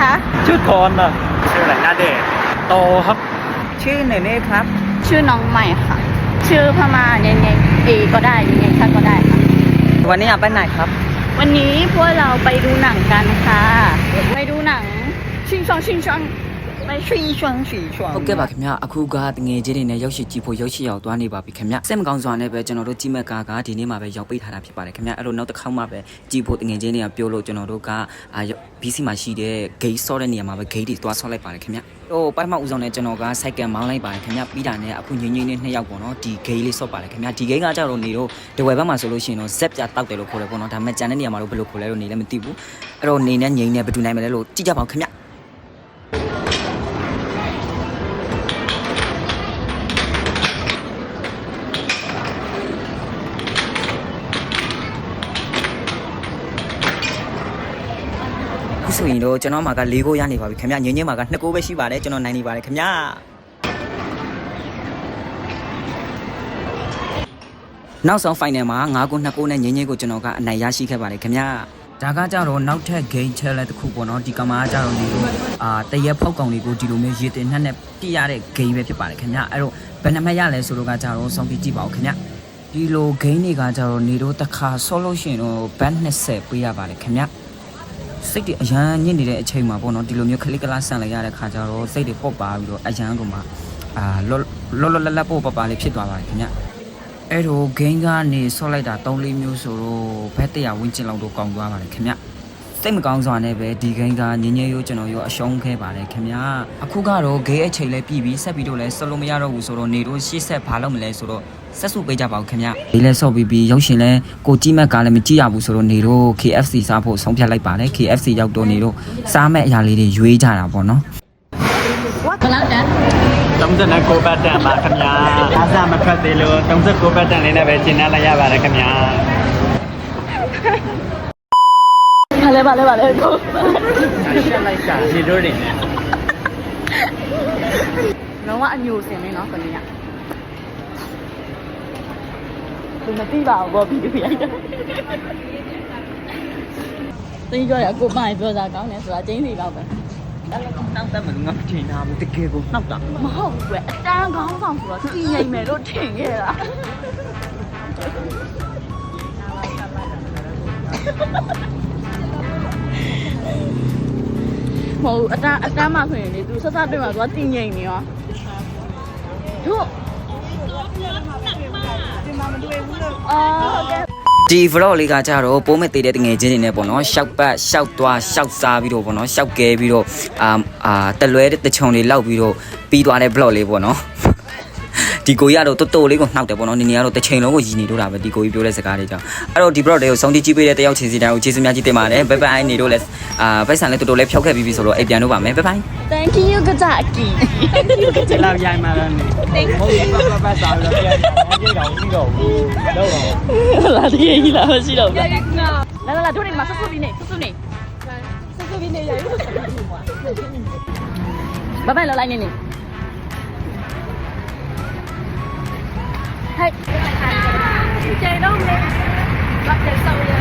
คะ ชื่อทอนนะชื่ออะไรนาเดชน์โตครับ ชื่อเนเน่ครับ ชื่อน้องใหม่ค่ะ ชื่อพม่ายังไงเอก็ได้ยังไงชาติก็ได้ค่ะ วันนี้อยากไปไหนครับ วันนี้พวกเราไปดูหนังกันค่ะ ไปดูหนังชิงช่องชิงช่อง ရှင်ရှွမ်ရှင်ရှွမ်ဟုတ်ကဲ့ပါခင်ဗျအခုကငွေကြေးတွေနဲ့ရောက်ရှိကြည့်ဖို့ရောက်ရှိရောက်သွားနေပါပြီခင်ဗျစိတ်မကောင်းစွာနဲ့ပဲကျွန်တော်တို့ကြည့်မဲ့ကားကဒီနေ့မှပဲရောက်ပိတ်ထားတာဖြစ်ပါတယ်ခင်ဗျအဲ့လိုနောက်တစ်ခေါက်မှပဲကြည့်ဖို့ငွေကြေးတွေကပြောလို့ကျွန်တော်တို့က BC မှာရှိတဲ့ gate ဆော့တဲ့နေရာမှာပဲ gate တွေသွားဆော့လိုက်ပါတယ်ခင်ဗျဟိုပထမဦးဆုံးနဲ့ကျွန်တော်ကစိုက်ကံမောင်းလိုက်ပါတယ်ခင်ဗျပြီးတာနဲ့အခုညင်းညင်းနဲ့နှစ်ယောက်ပေါ့နော်ဒီ gate လေးဆော့ပါတယ်ခင်ဗျဒီ gate ကကြတော့နေတော့ဒဝယ်ဘက်မှာဆိုလို့ရှိရင်တော့ဇက်ပြတောက်တယ်လို့ခေါ်တယ်ပေါ့နော်ဒါပေမဲ့ကြံတဲ့နေရာမှာတော့ဘယ်လိုခေါ်လဲလို့နေလည်းမသိဘူးအဲ့တော့နေနဲ့ငိမ့်နဲ့ဘယ်သူနိုင်မလဲလို့ကြည့်ကြပါဦးခင်ဗျ ဆိုရင်တော့ကျွန်တော်မှာက၄ကိုရနေပါပြီခင်ဗျငင်းငင်းမှာက2ကိုပဲရှိပါတယ်ကျွန်တော်နိုင်နေပါတယ်ခင်ဗျနောက်ဆုံး final မှာ9ကို2ကိုနဲ့ငင်းငင်းကိုကျွန်တော်ကအနိုင်ရရှိခဲ့ပါတယ်ခင်ဗျဒါကကြတော့နောက်ထပ် game challenge တစ်ခုပေါ့နော်ဒီကမာကကြတော့နေလို့အာတရက်ဖောက်ကောင်လေးကိုဒီလိုမျိုးရေတင်နှက်နဲ့ပြရတဲ့ game ပဲဖြစ်ပါတယ်ခင်ဗျအဲ့တော့ဘယ်နှမရလဲဆိုတော့ကကြတော့စောင့်ကြည့်ကြည့်ပါဦးခင်ဗျဒီလို game တွေကကြတော့နေတော့တစ်ခါဆော့လို့ရှိရင်တော့ ban 20ပေးရပါတယ်ခင်ဗျ စိတ်တွေအရန်ညစ်နေတဲ့အချိန်မှာပေါ့နော်ဒီလိုမျိုးခလစ်ကလာဆန်လိုက်ရတဲ့ခါကျတော့စိတ်တွေပုတ်ပါပြီးတော့အရန်ကမှအာလောလောလောလတ်လတ်ပို့ပပလေးဖြစ်သွားပါတယ်ခင်ဗျအဲ့တော့ဂိမ်းကနေဆော့လိုက်တာ3လေးမျိုးဆိုတော့ဘက်တရဝင်းကျင်လောက်တော့ကောင်းသွားပါတယ်ခင်ဗျ စိတ်မကောင်းစွာနဲ့ပဲဒီဂိမ်းကညင်ညင်ရိုးကျွန်တော်ရောအရှုံးခဲ့ပါတယ်ခင်ဗျအခုကတော့ဂိမ်းအချိန်လေးပြည်ပြီးဆက်ပြီးတော့လဲဆော့လို့မရတော့ဘူးဆိုတော့နေတော့ရှေ့ဆက်ဘာလုပ်မလဲဆိုတော့ဆက်စုပေးကြပါဦးခင်ဗျဒီလဲဆော့ပြီးပြီးရောက်ရှင်လဲကိုကြီးမက်ကလည်းမကြည့်ရဘူးဆိုတော့နေတော့ KFC စားဖို့ဆုံးဖြတ်လိုက်ပါတယ် KFC ရောက်တော့နေတော့စားမဲ့အရာလေးတွေရွေးကြတာပေါ့နော်ဘယ်လောက်တန်း39ဘတ်တန်ပါခင်ဗျာအားစားမဖတ်သေးလို့39ဘတ်တန်လေးနဲ့ပဲကျင်းနှလိုက်ရပါတယ်ခင်ဗျာဘာ လဲဘာလဲဘာလဲကိုရှက်လိုက်တာဒီလိုနေနဲ့လုံးဝအညိုစင်နေနော်ခဏရသူမသိပါဘူးဘောပြီးပြလိုက်တာတင်းကြောရကိုမရင်ပြောတာကောင်းတယ်ဆိုတာကျင်းစီတော့ပဲနောက်တက်မလို့ငါမထင်တာဘူးတကယ်ကိုနှောက်တာမဟုတ်ဘူးကွအတန်းကောင်းဆောင်ဆိုတော့စီရိမ်မယ်လို့ထင်ခဲ့တာ ဟုတ်ဘူးအတန်းအတန်းမှဆိုရင်လေသူဆက်ဆက်တွေ့မှာသူကတင်ငိမ်နေရောတို့အာဟုတ်ကဲ့ဒီ vlog လေးကကြတော့ပိုးမဲ့သေးတဲ့တငယ်ချင်းတွေနဲ့ပေါ့နော်ရှောက်ပတ်ရှောက်သွားရှောက်စားပြီးတော့ပေါ့နော်ရှောက်ကဲပြီးတော့အာအာတလွဲတဲ့တချုံတွေလောက်ပြီးတော့ပြီးသွားတဲ့ vlog လေးပေါ့နော် ဒီကိုကြီးကတော့တော်တော်လေးကိုနှောက်တယ်ပေါ့နော်နင်နေကတော့တစ်ချိန်လုံးကိုရည်နေတော့တာပဲဒီကိုကြီးပြောတဲ့စကားတွေကြောင့်အဲ့တော့ဒီ vlog လေးကိုဆုံးတိကြည့်ပေးတဲ့တယောက်ချင်းစီတိုင်းကိုကျေးဇူးများကြီးတင်ပါတယ်ဘိုင်ဘိုင်နေတော့လဲအာဘိုက်ဆန်လည်းတော်တော်လေးဖြောက်ခဲ့ပြီးပြီဆိုတော့အိပ်ပြန်တော့ပါမယ်ဘိုင်ဘိုင် Thank you ကကြအကီဒီလောက်ရိုင်းမှလည်းနေဟုတ်ပြီပတ်ပတ်ပတ်စားလို့ပြန်ပြေးတော့ပြီးတော့ဘူးတော့တော့လာတကယ်ကြီးလာမရှိတော့ဘူးလာလာလာတို့နေမှာဆွဆွပြီးနေဆွဆွနေဆွဆွပြီးနေရရုပ်ဆက်ပြီးမှာဘာပဲလာလိုက်နေနေ ဟဲ့ကျေတော့မေဘာတဲ့ဆောင်းရ